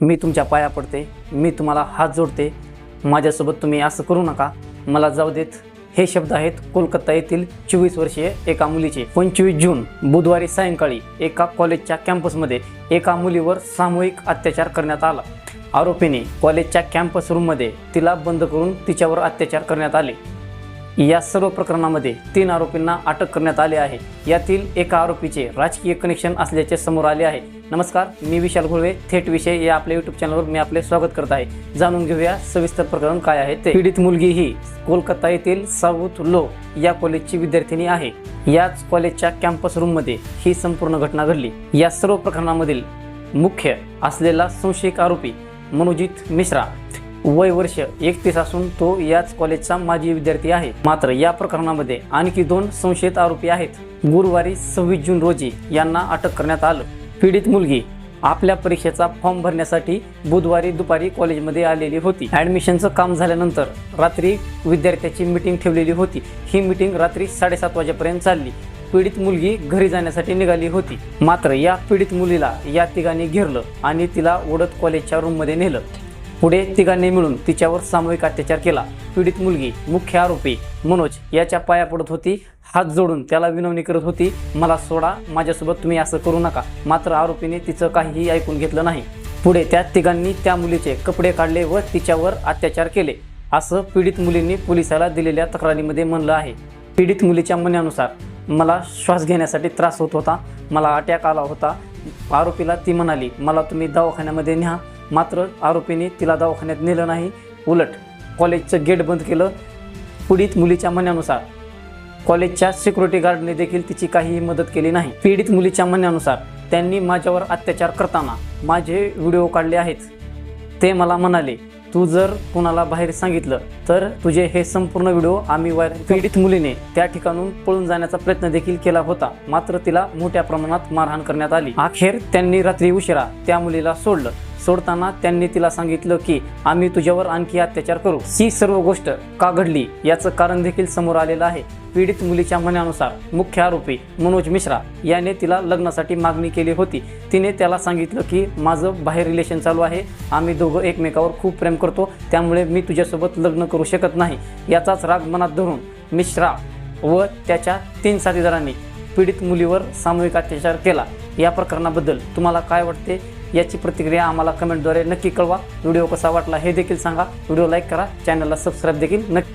मी तुमच्या पाया पडते मी तुम्हाला हात जोडते. माझ्यासोबत तुम्ही असं करू नका. मला जाऊ देत. हे शब्द आहेत कोलकाता येथील चोवीस वर्षीय एका मुलीचे. पंचवीस जून बुधवारी सायंकाळी एका कॉलेजच्या कॅम्पसमध्ये एका मुलीवर सामूहिक अत्याचार करण्यात आला. आरोपीने कॉलेजच्या कॅम्पस रूममध्ये तिला बंद करून तिच्यावर अत्याचार करण्यात आले. या सर्व प्रकरणामध्ये तीन आरोपींना अटक करण्यात आले आहे. यातील एका आरोपीचे राजकीय कनेक्शन असल्याचे समोर आले आहे. नमस्कार मी विशाल घोळवे थेट विषय या आपल्या युट्यूब चॅनलवर मी आपले स्वागत करत आहे. जाणून घेऊया सविस्तर प्रकरण काय आहे ते. पीडित मुलगी ही कोलकाता येथील साऊथ लो या कॉलेजची विद्यार्थिनी आहे. याच कॉलेजच्या कॅम्पस रूममध्ये ही संपूर्ण घटना घडली. या सर्व प्रकरणामधील मुख्य असलेला संशयिक आरोपी मनोजित मिश्रा. वय वर्ष एकतीस असून तो याच कॉलेजचा माजी विद्यार्थी आहे. मात्र या प्रकरणामध्ये आणखी दोन संशयित आरोपी आहेत. गुरुवारी सव्वीस जून रोजी यांना अटक करण्यात आलं. पीडित मुलगी आपल्या परीक्षेचा फॉर्म भरण्यासाठी बुधवारी दुपारी कॉलेजमध्ये आलेली होती. ॲडमिशनचं काम झाल्यानंतर रात्री विद्यार्थ्याची मीटिंग ठेवलेली होती. ही मीटिंग रात्री साडेसात वाजेपर्यंत चालली. पीडित मुलगी घरी जाण्यासाठी निघाली होती. मात्र या पीडित मुलीला या तिघांनी घेरलं आणि तिला ओढत कॉलेजच्या रूममध्ये नेलं. पुढे तिघांनी मिळून तिच्यावर सामूहिक अत्याचार केला. पीडित मुलगी मुख्य आरोपी मनोज याच्या पाया पडत होती. हात जोडून त्याला विनवणी करत होती मला सोडा माझ्यासोबत तुम्ही असं करू नका. मात्र आरोपीने तिचं काहीही ऐकून घेतलं नाही. पुढे त्या तिघांनी त्या मुलीचे कपडे काढले व तिच्यावर अत्याचार केले. असं पीडित मुलींनी पोलिसाला दिलेल्या तक्रारीमध्ये म्हणलं आहे. पीडित मुलीच्या म्हणण्यानुसार मला श्वास घेण्यासाठी त्रास होत होता. मला अटॅक आला होता. आरोपीला ती म्हणाली मला तुम्ही दवाखान्यामध्ये न्या. मात्र आरोपीने तिला दवाखान्यात नेलं नाही. उलट कॉलेजचं गेट बंद केलं पीडित मुलीच्या म्हणण्यानुसार. कॉलेजच्या सिक्युरिटी गार्डने देखील तिची काहीही मदत केली नाही. पीडित मुलीच्या म्हणण्यानुसार त्यांनी माझ्यावर अत्याचार करताना माझे व्हिडिओ काढले आहेत. ते मला म्हणाले तू जर कुणाला बाहेर सांगितलं तर तुझे हे संपूर्ण व्हिडिओ आम्ही व्हायरल पीडित मुलीने त्या ठिकाणून पळून जाण्याचा प्रयत्न देखील केला होता. मात्र तिला मोठ्या प्रमाणात मारहाण करण्यात आली. अखेर त्यांनी रात्री उशिरा त्या मुलीला सोडलं. सोडताना त्यांनी तिला सांगितलं की आम्ही तुझ्यावर आणखी अत्याचार करू. ही सर्व गोष्ट का घडली? याचं कारण देखील समोर आलेलं आहे. पीडित मुलीच्या म्हणण्यानुसार मुख्य आरोपी मनोज मिश्रा याने तिला लग्नासाठी मागणी केली होती. तिने त्याला सांगितलं की माझं बाहेर रिलेशन चालू आहे. आम्ही दोघं एकमेकावर खूप प्रेम करतो. त्यामुळे मी तुझ्यासोबत लग्न करू शकत नाही. याचाच राग मनात धरून मिश्रा व त्याच्या तीन साथीदारांनी पीडित मुलीवर सामूहिक अत्याचार केला. या प्रकरणाबद्दल तुम्हाला काय वाटते? याची प्रतिक्रिया आम्हाला कमेंटद्वारे नक्की कळवा. व्हिडिओ कसा वाटला हे देखील सांगा. व्हिडिओ लाईक करा. चॅनलला सबस्क्राईब देखील नक्की